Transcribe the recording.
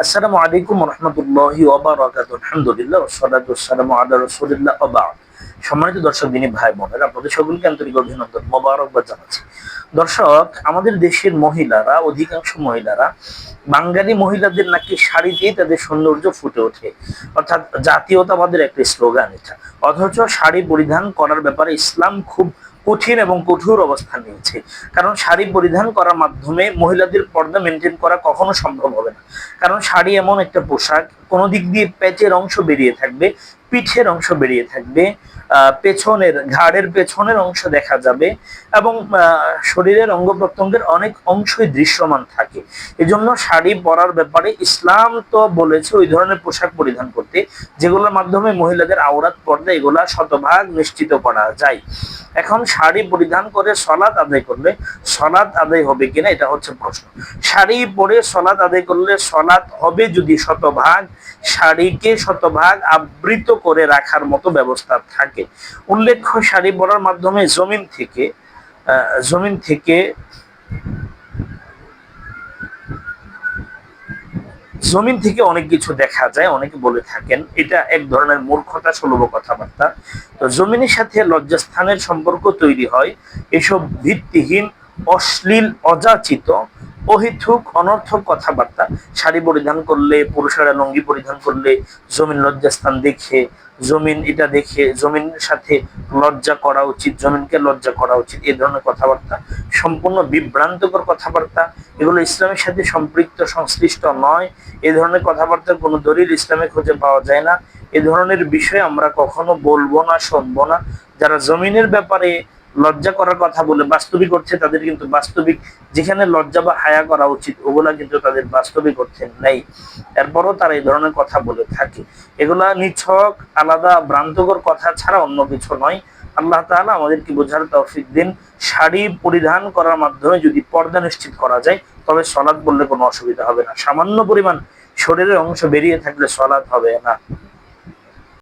আসসালামু আলাইকুম রহমতুল্লাহি আলহামদুলিল্লাহ ওসালাতু ওয়াসসালামু আলা রাসূলিল্লাহ ওয়া বা'দ। সম্মানিত দর্শক, দিনী ভাই, বোনেরা আপনাদের সকলকে আন্তরিক অভিনন্দন, মোবারকবাদ জানাচ্ছি। দর্শক, আমাদের দেশের মহিলারা, অধিকাংশ মহিলারা, বাঙালি মহিলাদের নাকি শাড়িতেই তাদের সৌন্দর্য ফুটে ওঠে। অর্থাৎ জাতীয়তাবাদের একটি স্লোগান এটা। অথচ শাড়ি পরিধান করার ব্যাপারে ইসলাম খুব কঠিন এবং কঠোর অবস্থান নিয়েছে। কারণ শাড়ি পরিধান করার মাধ্যমে মহিলাদের পর্দা মেনটেন করা কখনো সম্ভব হবে না। কারণ শাড়ি এমন একটা পোশাক, কোনো দিক দিয়ে পেঁচের অংশ বেরিয়ে থাকবে, পিঠের অংশ বেরিয়ে থাকবে পেছনের, ঘাড়ের পেছনের অংশ দেখা যাবে এবং শরীরের অঙ্গ প্রত্যঙ্গের অনেক অংশই দৃশ্যমান থাকে। এজন্য শাড়ি পরার ব্যাপারে ইসলাম তো বলেছে ওই ধরনের পোশাক পরিধান করতে, যেগুলোর মাধ্যমে মহিলাদের আওরাত পর্দা এগুলা শতভাগ নিশ্চিত করা যায়। এখন শাড়ি পরিধান করে সলাদ আদায় করলে সলাদ আদায় হবে কিনা এটা হচ্ছে প্রশ্ন। শাড়ি পরে সলাদ আদায় করলে সলাদ হবে যদি শতভাগ, শাড়িকে শতভাগ আবৃত করে রাখার মতো ব্যবস্থা থাকে। উল্লেখ্য, শাড়ি পরার মাধ্যমে জমিন থেকে জমিন থেকে জমিন থেকে অনেক কিছু দেখা যায়, অনেকে বলে থাকেন, এটা এক ধরনের মূর্খতা, সুলভ কথাবার্তা। তো জমিনের সাথে লজ্জাস্থানের সম্পর্ক তৈরি হয়, এসব ভিত্তিহীন, অশ্লীল, অযাচিত অহিথুক অনর্থক কথাবার্তা। শাড়ি পরিধান করলে, পুরুষেরা লঙ্গি পরিধান করলে, জমিন লজ্জাস্থান দেখে, জমিন এটা দেখে জমিনের সাথে লজ্জা করা উচিত, জমিনকে লজ্জা করা উচিত এই ধরনের কথাবার্তা। সম্পূর্ণ বিভ্রান্তকর কথাবার্তা। এগুলো ইসলামের সাথে সম্পৃক্ত, সংশ্লিষ্ট নয়। এ ধরনের কথাবার্তার কোনো দলিল ইসলামে খুঁজে পাওয়া যায় না। এ ধরনের বিষয় আমরা কখনো বলব না, শুনব না। যারা জমিনের ব্যাপারে লজ্জা করার কথা বলে বাস্তবিক করছে তাদের কিন্তু বাস্তবিক, যেখানে লজ্জা বা হায়া করা উচিত, ওগুলা কিন্তু তাদের বাস্তবিক অর্থে নেই। এরপরও তারা এই ধরনের কথা বলে থাকে। এগুলা নিছক, আলাদা, ভ্রান্তকর কথা ছাড়া অন্য কিছু নয়। আল্লাহ তাআলা আমাদেরকে বোঝার তৌফিক দিন। শাড়ি পরিধান করার মাধ্যমে যদি পর্দা নিশ্চিত করা যায়, তবে সলাৎ বললে কোনো অসুবিধা হবে না। সামান্য পরিমাণ শরীরের অংশ বেরিয়ে থাকলে সলাৎ হবে না।